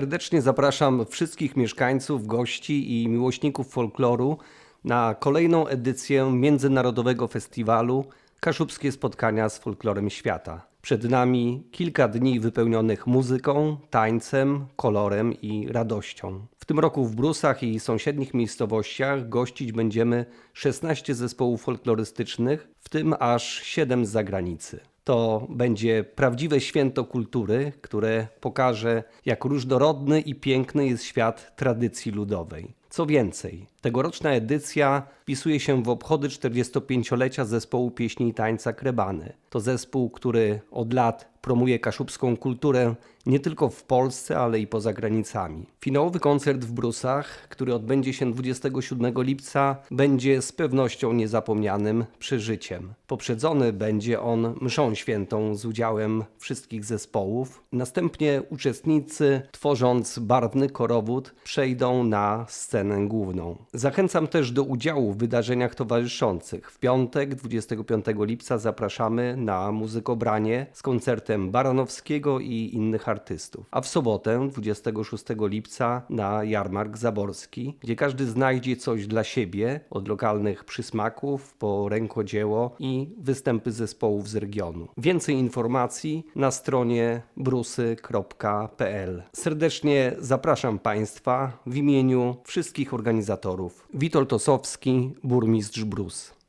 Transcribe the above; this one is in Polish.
Serdecznie zapraszam wszystkich mieszkańców, gości i miłośników folkloru na kolejną edycję Międzynarodowego Festiwalu Kaszubskie Spotkania z Folklorem Świata. Przed nami kilka dni wypełnionych muzyką, tańcem, kolorem i radością. W tym roku w Brusach i sąsiednich miejscowościach gościć będziemy 16 zespołów folklorystycznych, w tym aż 7 z zagranicy. To będzie prawdziwe święto kultury, które pokaże, jak różnorodny i piękny jest świat tradycji ludowej. Co więcej, tegoroczna edycja wpisuje się w obchody 45-lecia zespołu pieśni i tańca Krebany. To zespół, który od lat promuje kaszubską kulturę nie tylko w Polsce, ale i poza granicami. Finałowy koncert w Brusach, który odbędzie się 27 lipca, będzie z pewnością niezapomnianym przeżyciem. Poprzedzony będzie on mszą świętą z udziałem wszystkich zespołów. Następnie uczestnicy, tworząc barwny korowód, przejdą na scenę główną. Zachęcam też do udziału w wydarzeniach towarzyszących. W piątek, 25 lipca, zapraszamy na muzykobranie z koncertem Baranowskiego i innych artystów. A w sobotę, 26 lipca, na jarmark zaborski, gdzie każdy znajdzie coś dla siebie, od lokalnych przysmaków po rękodzieło i występy zespołów z regionu. Więcej informacji na stronie brusy.pl. Serdecznie zapraszam Państwa w imieniu wszystkich organizatorów. Witold Osowski, burmistrz Brus.